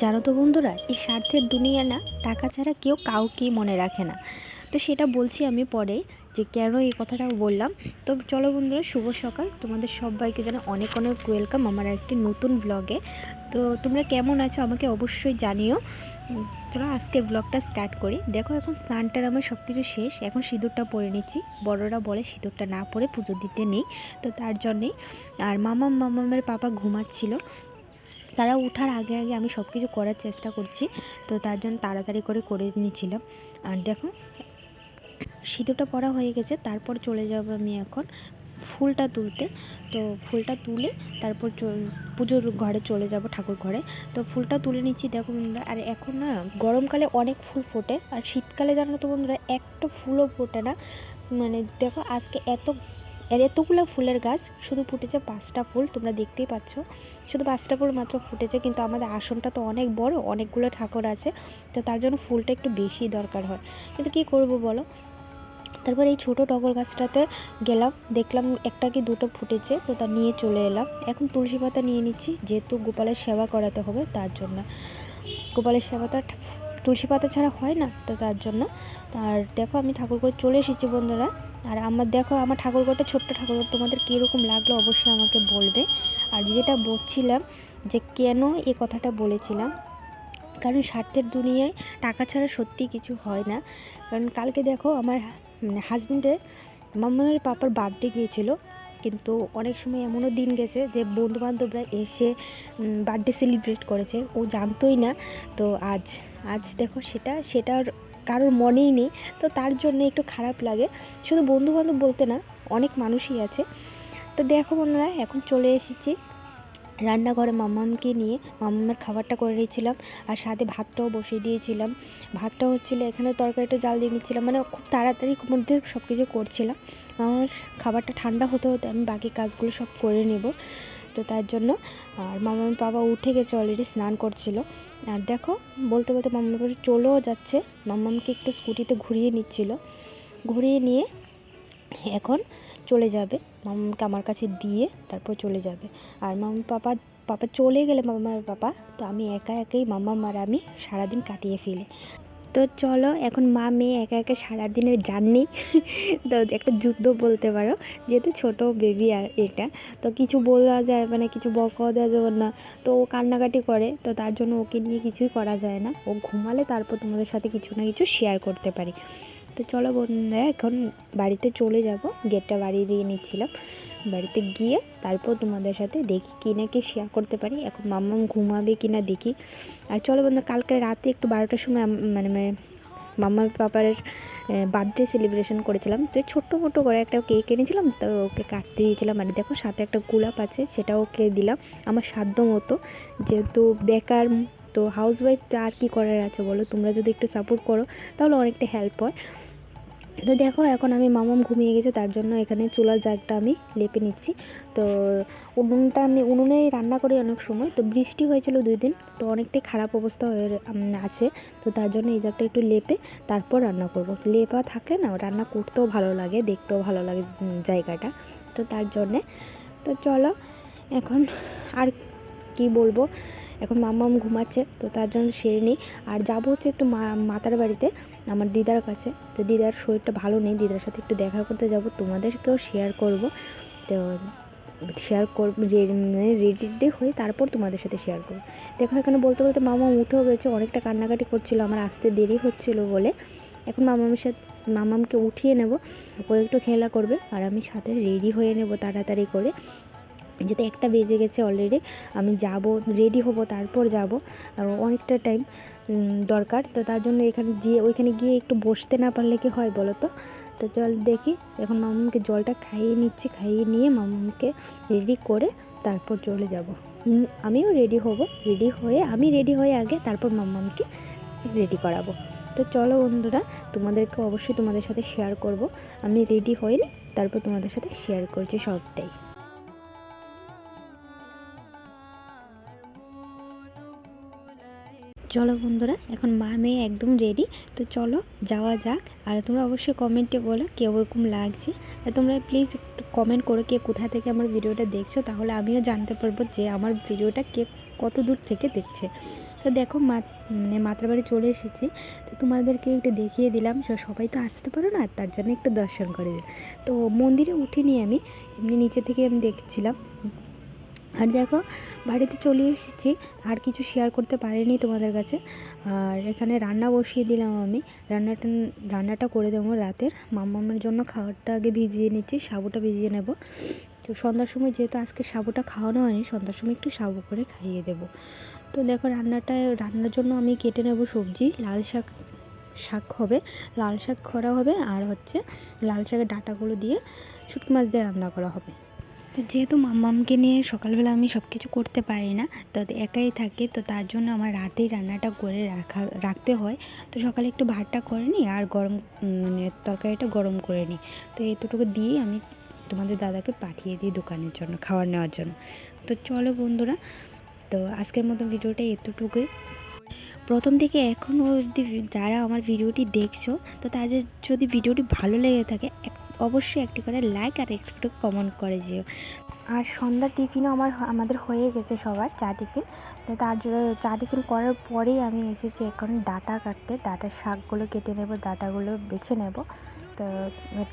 জানো তো বন্ধুরা এই স্বার্থের দুনিয়া না টাকা ছাড়া কেউ কাউকেই মনে রাখে না। তো সেটা বলছি আমি পরে যে কেন এই কথাটা বললাম। তো চলো বন্ধুরা শুভ সকাল। তোমাদের সবাইকে যেন অনেক অনেক ওয়েলকাম আমার একটি নতুন ব্লগে তো তোমরা কেমন আছো আমাকে অবশ্যই জানিও। উম, চলো আজকে ব্লগটা স্টার্ট করি। দেখো এখন স্নানটার আমার সব কিছু শেষ। এখন সিঁদুরটা পরে নিচ্ছি। বড়রা বলে সিঁদুরটা না পরে পুজো দিতে নেই। তো তার জন্যেই। আর মামাম মামামের পাপা ঘুমাচ্ছিল। তারা ওঠার আগে আগে আমি সব কিছু করার চেষ্টা করছি। তো তার জন্য তাড়াতাড়ি করে করে নিয়েছিলাম আর দেখো, সিঁদুরটা পরা হয়ে গেছে, তারপর চলে যাব আমি এখন ফুলটা তুলতে। তো ফুলটা তুলে তারপর পুজোর ঘরে চলে যাব ঠাকুর ঘরে। তো ফুলটা তুলে নিচ্ছি, দেখো বন্ধুরা। আর এখন না, গরমকালে অনেক ফুল ফোটে। আর শীতকালে জানো তো বন্ধুরা, একটা ফুলও ফোটে না। মানে দেখো, আজকে এত এর এতগুলো ফুলের গাছ, শুধু ফুটেছে পাঁচটা ফুল, তোমরা দেখতেই পাচ্ছ। শুধু পাঁচটা ফুল মাত্র ফুটেছে, কিন্তু আমাদের আসনটা তো অনেক বড়, অনেকগুলো ঠাকুর আছে। তো তার জন্য ফুলটা একটু বেশি দরকার হয়। কিন্তু কী করব বলো? তারপর এই ছোটো টগর গাছটাতে গেলাম, দেখলাম একটা কি দুটো ফুটেছে, তো তা নিয়ে চলে এলাম। এখন তুলসী পাতা নিয়ে নিচ্ছি, যেহেতু গোপালের সেবা করাতে হবে, তার জন্য। গোপালের সেবাটা তুলসী পাতা ছাড়া হয় না, তো তার জন্য। আর দেখো আমি ঠাকুর করে চলে এসেছি বন্ধুরা। আর আমার দেখো, আমার ঠাকুরঘরটা, ছোট্ট ঠাকুরঘর, তোমাদের কীরকম লাগল অবশ্যই আমাকে বলবে। আর যেটা বলছিলাম যে কেন এ কথাটা বলেছিলাম, কারণ স্বার্থের দুনিয়ায় টাকা ছাড়া সত্যি কিছু হয় না। কারণ কালকে দেখো, আমার হাজব্যান্ডের মামার পাপার বার্থডে গিয়েছিল, কিন্তু অনেক সময় এমনও দিন গেছে যে বন্ধুবান্ধবরা এসে বার্থডে সেলিব্রেট করেছে। ও জানতোই না, তো আজ আজ দেখো সেটা, সেটার কারোর মনেই নেই, তো তার জন্য একটু খারাপ লাগে। শুধু বন্ধুবান্ধব বলতে না, অনেক মানুষই আছে। তো দেখো বন্ধুরা, এখন চলে এসেছি রান্নাঘরে মাম্মামকে নিয়ে। মাম্মামের খাবারটা করে নিয়েছিলাম আর সাথে ভাতটাও বসিয়ে দিয়েছিলাম। ভাতটা হচ্ছিল এখানে তরকারিটা জাল দিয়ে নিচ্ছিলাম মানে খুব তাড়াতাড়ি মধ্যে সব কিছু করছিলাম। আমার খাবারটা ঠান্ডা হতে হতে আমি বাকি কাজগুলো সব করে নেব। তো তার জন্য, আর মামার বাবা উঠে গেছে অলরেডি স্নান করছিল। আর দেখো, বলতে বলতে মামার পাশে চলেও যাচ্ছে। মাম্মামকে একটু স্কুটিতে ঘুরিয়ে নিচ্ছিল। ঘুরিয়ে নিয়ে এখন চলে যাবে। মামাকে আমার কাছে দিয়ে তারপর চলে যাবে। আর মামা পাপা পাপা চলে গেলে মামার পাপা, তো আমি একা একাই মামা আর আমি সারাদিন কাটিয়ে ফেলি। তো চলো, এখন মা মেয়ে একা একা সারাদিনের জার্নি তো একটা যুদ্ধ বলতে পারো, যেহেতু ছোট বেবি আর এটা, তো কিছু বলা যায় মানে কিছু বকাও দেওয়া যাবে না। তো ও কান্নাকাটি করে, তো তার জন্য ওকে নিয়ে কিছুই করা যায় না। ও ঘুমালে তারপর তোমাদের সাথে কিছু না কিছু শেয়ার করতে পারি। তো চলো বন্ধুরা, এখন বাড়িতে চলে যাব। গেটটা বাড়িয়ে দিয়ে নিচ্ছিলাম। বাড়িতে গিয়ে তারপর তোমাদের সাথে দেখি কি না কি শেয়ার করতে পারি। এখন মাম্মাম ঘুমাবে কি না দেখি। আর চলো বন্ধু কালকে রাতে একটু বারোটার সময় মানে মাম্মার পাপার বার্থডে সেলিব্রেশন করেছিলাম। তো ছোট্ট মোটো করে একটা কেক এনেছিলাম, তো ওকে কাটতে দিয়েছিলাম। মানে দেখো সাথে একটা গোলাপ আছে সেটা ওকে দিলাম আমার সাধ্য মতো। যেহেতু বেকার, তো হাউস ওয়াইফ আর কি করার আছে বলো? তোমরা যদি একটু সাপোর্ট করো, তাহলে অনেকটা হেল্প হয়। তো দেখো, এখন আমি মামাম ঘুমিয়ে গেছে, তার জন্য এখানে চুলার জাগটা আমি লেপে নিচ্ছি। তো উনুনটা আমি উনুনেই রান্না করি অনেক সময়, তো বৃষ্টি হয়েছিল দুই দিন, তো অনেকটাই খারাপ অবস্থা হয়ে আছে। তো তার জন্য এই জাগটা একটু লেপে তারপর রান্না করব। লেপা থাকলে না, রান্না করতেও ভালো লাগে, দেখতেও ভালো লাগে জায়গাটা। তো তার জন্যে, তো চলো, এখন আর কি বলব? এখন মাম্মাম ঘুমাচ্ছে, তো তার জন্য সেরে নিই। আর যাব হচ্ছে একটু মা, মাতার বাড়িতে, আমার দিদার কাছে। তো দিদার শরীরটা ভালো নেই, দিদার সাথে একটু দেখা করতে যাব, তোমাদেরকেও শেয়ার করব। তো শেয়ার করব রেডি রেডি হয়ে তারপর তোমাদের সাথে শেয়ার করব। দেখো এখানে বলতে বলতে মামা উঠেও গেছে, অনেকটা কান্নাকাটি করছিল, আমার আসতে দেরি হচ্ছিল বলে। এখন মামামের সাথে মামামকে উঠিয়ে নেব, ও একটু খেলা করবে, আর আমি সাথে রেডি হয়ে নেব তাড়াতাড়ি করে। যেতে একটা বেজে গেছে অলরেডি আমি যাব রেডি হব তারপর যাব। অনেকটা টাইম দরকার। তো তার জন্য এখানে গিয়ে ওইখানে গিয়ে একটু বসতে না পারলে কি হয় বলো তো? তো চল দেখি। এখন মামুমকে জলটা খাইয়ে নিচ্ছি খাইয়ে নিয়ে মামুমকে রেডি করে তারপর চলে যাব। আমিও রেডি হব। রেডি হয়ে আমি রেডি হয়ে আগে তারপর মাম্মামকে রেডি করাবো। তো চলো বন্ধুরা তোমাদেরকে অবশ্যই তোমাদের সাথে শেয়ার করব। আমি রেডি নিই, তারপর তোমাদের সাথে শেয়ার করছি সবটাই। চলো বন্ধুরা, এখন মা মেয়ে একদম রেডি তো চলো যাওয়া যাক। আর তোমরা অবশ্যই কমেন্টে বলো কীরকম লাগছে। আর তোমরা প্লিজ একটু কমেন্ট করো কে কোথা থেকে আমার ভিডিওটা দেখছ, তাহলে আমিও জানতে পারব যে আমার ভিডিওটা কে কত দূর থেকে দেখছে। তো দেখো মা মানে মাত্রা বাড়ি চলে এসেছি, তো তোমাদেরকে একটু দেখিয়ে দিলাম। সবাই তো আসতে পারো না, তার জন্য একটু দর্শন করে দিলাম তো মন্দিরে উঠিনি আমি, এমনি নিচে থেকে আমি দেখছিলাম। আর দেখো, বাড়িতে চলে এসেছি, আর কিছু শেয়ার করতে পারিনি তোমাদের কাছে। আর এখানে রান্না বসিয়ে দিলাম আমি। রান্নাটা রান্নাটা করে দেবো রাতের। মাম্মামের জন্য খাবারটা আগে ভিজিয়ে নিচ্ছি, সাবুটা ভিজিয়ে নেব। তো সন্ধ্যার সময় যেহেতু আজকে সাবুটা খাওয়ানো হয়নি, সন্ধ্যার সময় একটু সাবু করে খাইয়ে দেবো। তো দেখো, রান্নাটা, রান্নার জন্য আমি কেটে নেব সবজি। লাল শাক শাক হবে, লাল শাক করা হবে, আর হচ্ছে লাল শাকের ডাঁটাগুলো দিয়ে শুটকি মাছ দিয়ে রান্না করা হবে। তো যেহেতু মাম্মামকে নিয়ে সকালবেলা আমি সব কিছু করতে পারি না, তো একাই থাকি, তো তার জন্য আমার রাতেই রান্নাটা করে রাখা, রাখতে হয়। তো সকালে একটু ভাতটা করে নিই আর গরম মানে তরকারিটা গরম করে নিই। তো এতটুকু দিয়ে আমি তোমাদের দাদাকে পাঠিয়ে দিই দোকানের জন্য, খাবার নেওয়ার জন্য। তো চলো বন্ধুরা, তো আজকের মতো ভিডিওটা এতটুকুই। প্রথম থেকে এখনও অবধি যারা আমার ভিডিওটি দেখছ, তো তাদের যদি ভিডিওটি ভালো লেগে থাকে অবশ্যই একটি করে লাইক আর একটু কমেন্ট করে যেও। আর সন্ধ্যার টিফিনও আমার আমাদের হয়ে গেছে সবার, চা টিফিন। তো তার জন্য চা টিফিন করার পরেই আমি এসেছি এখন ডাটা কাটতে। ডাটার শাকগুলো কেটে নেব, ডাটাগুলো বেছে নেব। তো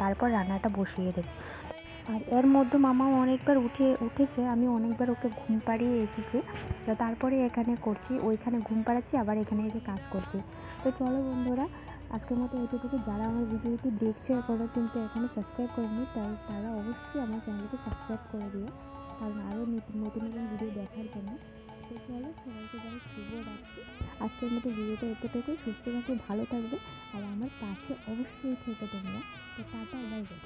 তারপর রান্নাটা বসিয়ে দেবো। আর এর মধ্যে মামা অনেকবার উঠে, উঠেছে, আমি অনেকবার ওকে ঘুম পাড়িয়ে এসেছি। তো তারপরে এখানে করছি, ওইখানে ঘুম পাড়াচ্ছি, আবার এখানে এসে কাজ করছি। তো চলো বন্ধুরা আজকের মতো এতটুকু। যারা আমার ভিডিওটি দেখছে এখনও কিন্তু এখানে সাবস্ক্রাইব করেনি তাই তারা অবশ্যই আমার চ্যানেলকে সাবস্ক্রাইব করে দিও। কারণ আরও নতুন নতুন নতুন ভিডিও দেখার জন্য। তো চলো সবাইকে যারা শুভ রাখছি আজকের মতো ভিডিওটা এতটুকুই। সুস্থ থাকবে ভালো থাকবে। আর আমার পাশে অবশ্যই থেকে তোমরা। তো টাটা বাই বাই